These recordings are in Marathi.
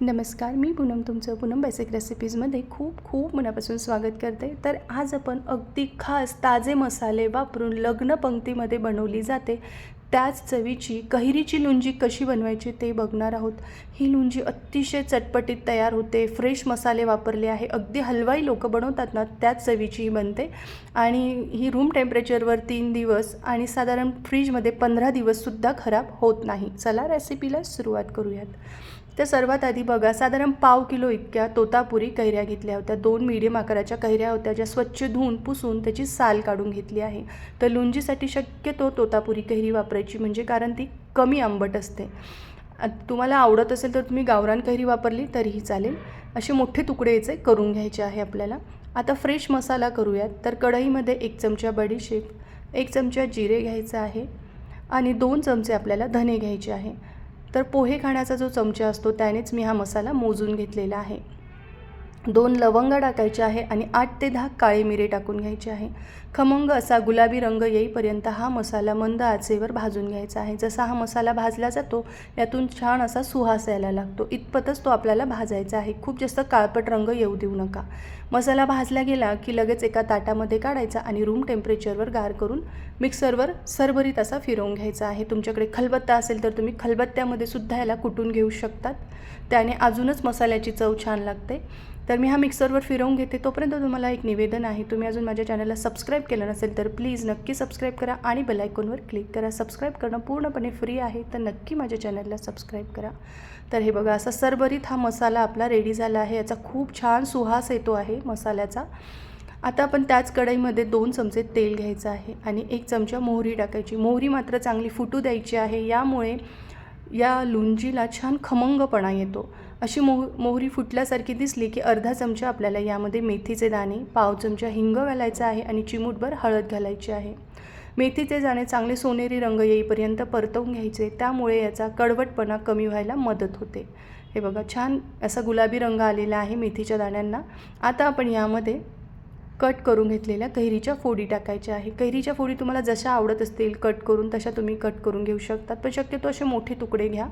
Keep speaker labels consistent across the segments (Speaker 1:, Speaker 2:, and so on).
Speaker 1: नमस्कार मी पूनम तुमचं पूनम बेसिक रेसिपीजमध्ये खूप खूप मनापासून स्वागत करते. तर आज आपण अगदी खास ताजे मसाले वापरून लग्न पंक्तीमध्ये बनवली जाते. त्याच चवीची कैरीची लुंजी कशी बनवायची ते बघणार आहोत. ही लुंजी अतिशय चटपटीत तयार होते फ्रेश मसाले वापरले आहे. अगदी हलवाई लोक बनवतात ना त्याच चवीची ही बनते. आणि ही रूम टेम्परेचरवर तीन दिवस आणि साधारण फ्रीजमध्ये पंधरा दिवससुद्धा खराब होत नाही. चला रेसिपीला सुरुवात करूयात. तर सर्वात आधी बघा साधारण पाव किलो इतक्या तोतापुरी कैऱ्या घेतल्या होत्या. दोन मीडियम आकाराच्या कैऱ्या होत्या ज्या स्वच्छ धुवून पुसून त्याची साल काढून घेतली आहे. तर लुंजीसाठी शक्यतो तोतापुरी कैरी वापरायची म्हणजे कारण ती कमी आंबट असते. तुम्हाला आवडत असेल तर तुम्ही गावरान कैरी वापरली तरीही चालेल. असे मोठे तुकडे याचे करून घ्यायचे आहे आपल्याला. आता फ्रेश मसाला करूयात. तर कढईमध्ये एक चमचा बडीशेप एक चमचा जिरे घ्यायचा आहे आणि दोन चमचे आपल्याला धने घ्यायचे आहे. तर पोहे खाण्याचा जो चमचा असतो त्यानेच मी हा मसाला मोजून घेतलेला आहे. दोन लवंग टाकायचे आहे आणि आठ ते दहा काळे मिरे टाकून घ्यायचे आहे. खमंग असा गुलाबी रंग येईपर्यंत हा मसाला मंद आचेवर भाजून घ्यायचा आहे. जसा हा मसाला भाजला जातो यातून छान असा सुहास यायला लागतो. इतपतच तो आपल्याला भाजायचा आहे. खूप जास्त काळपट रंग येऊ देऊ नका. मसाला भाजला गेला की लगेच एका ताटामध्ये काढायचा आणि रूम टेम्परेचरवर गार करून मिक्सरवर सरभरीत असा फिरवून घ्यायचा आहे. तुमच्याकडे खलबत्ता असेल तर तुम्ही खलबत्त्यामध्ये सुद्धा याला कुटून घेऊ शकतात. त्याने अजूनच मसाल्याची चव छान लागते. तर मी हा मिक्सरवर फिरवून घेते. तोपर्यंत तुम्हाला एक निवेदन आहे. तुम्ही अजून माझ्या चॅनलला सबस्क्राईब केलं नसेल तर प्लीज नक्की सबस्क्राईब करा आणि बेलायकॉनवर क्लिक करा. सबस्क्राईब करणं पूर्णपणे फ्री आहे. तर नक्की माझ्या चॅनलला सबस्क्राईब करा. तर हे बघा असा सरभरीत हा मसाला आपला रेडी झाला आहे. याचा खूप छान सुहास येतो आहे मसाल्याचा. आता आपण त्याच कढईमध्ये दोन चमचे तेल घ्यायचं आहे आणि एक चमचा मोहरी टाकायची. मोहरी मात्र चांगली फुटू द्यायची आहे. यामुळे या लुंजीला छान खमंगपणा येतो. अशी मोह मोहरी फुटल्यासारखी दिसली की अर्धा चमचा आपल्याला यामध्ये मेथीचे दाणे पाव चमचा हिंग घालायचा आहे आणि चिमूटभर हळद घालायची आहे. मेथीचे दाणे चांगले सोनेरी रंग येईपर्यंत परतवून घ्यायचे त्यामुळे याचा कडवटपणा कमी व्हायला मदत होते. हे बघा छान असा गुलाबी रंग आलेला आहे मेथीच्या दाण्यांना. आता आपण यामध्ये कट करून घेतलेल्या कैरीच्या फोडी टाकायच्या आहे. कैरीच्या फोडी तुम्हाला जशा आवडत असतील कट करून तशा तुम्ही कट करून घेऊ शकतात पण शक्यतो असे मोठे तुकडे घ्या.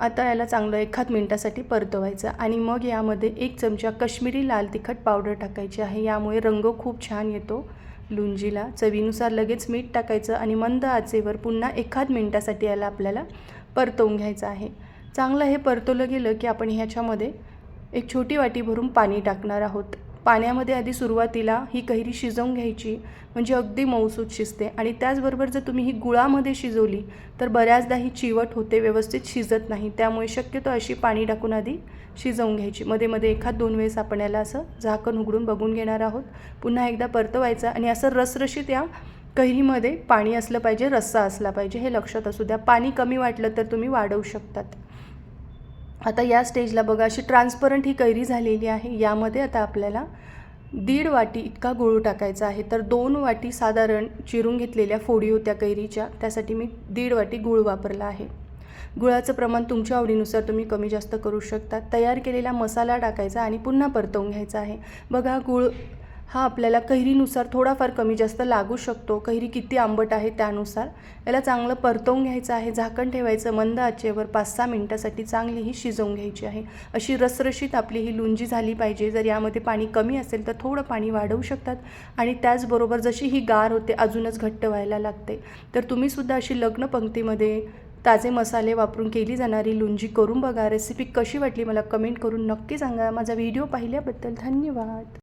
Speaker 1: आता याला चांगलं एखाद मिनटासाठी परतवायचं आणि मग यामध्ये एक चमचा कश्मीरी लाल तिखट पावडर टाकायची आहे. यामुळे रंग खूप छान येतो. लुंजीला चवीनुसार लगेच मीठ टाकायचं आणि मंद आचेवर पुन्हा एखाद मिनटासाठी याला आपल्याला परतवून घ्यायचं आहे. चांगलं हे परतवलं गेलं की आपण ह्याच्यामध्ये एक छोटी वाटी भरून पाणी टाकणार आहोत. पाण्यामध्ये आधी सुरुवातीला ही कैरी शिजवून घ्यायची म्हणजे अगदी मऊसूत शिजते. आणि त्याचबरोबर जर तुम्ही ही गुळामध्ये शिजवली तर बऱ्याचदा ही चिवट होते व्यवस्थित शिजत नाही. त्यामुळे शक्यतो अशी पाणी टाकून आधी शिजवून घ्यायची. मध्ये मध्ये एखाद दोन वेळेस आपण याला असं झाकण उघडून बघून घेणार आहोत. पुन्हा एकदा परतवायचं आणि असं रसरशीत या कैरीमध्ये पाणी असलं पाहिजे रस्सा असला पाहिजे हे लक्षात असू द्या. पाणी कमी वाटलं तर तुम्ही वाढवू शकतात. आता या स्टेजला बघा अशी ट्रान्सपरंट ही कैरी झालेली आहे. यामध्ये आता आपल्याला दीड वाटी इतका गुळ टाकायचा आहे. तर दोन वाटी साधारण चिरून घेतलेल्या फोडी होत्या कैरीच्या. त्यासाठी मी दीड वाटी गुळ वापरला आहे. गुळाचं प्रमाण तुमच्या आवडीनुसार तुम्ही कमी जास्त करू शकता. तयार केलेला मसाला टाकायचा आणि पुन्हा परतवून घ्यायचा आहे. बघा गुळ हा आपल्याला कैरीनुसार थोडाफार कमी जास्त लागू शकतो. कैरी किती आंबट आहे त्यानुसार याला चांगलं परतवून घ्यायचं आहे. झाकण ठेवायचं मंद आचेवर पाच सहा मिनटासाठी चांगली ही शिजवून घ्यायची आहे. अशी रसरशीत आपली ही लुंजी झाली पाहिजे. जर यामध्ये पाणी कमी असेल तर थोडं पाणी वाढवू शकतात आणि त्याचबरोबर जशी ही गार होते अजूनच घट्ट व्हायला लागते. तर तुम्हीसुद्धा अशी लग्न पंक्तीमध्ये ताजे मसाले वापरून केली जाणारी लुंजी करून बघा. रेसिपी कशी वाटली मला कमेंट करून नक्की सांगा. माझा व्हिडिओ पाहिल्याबद्दल धन्यवाद.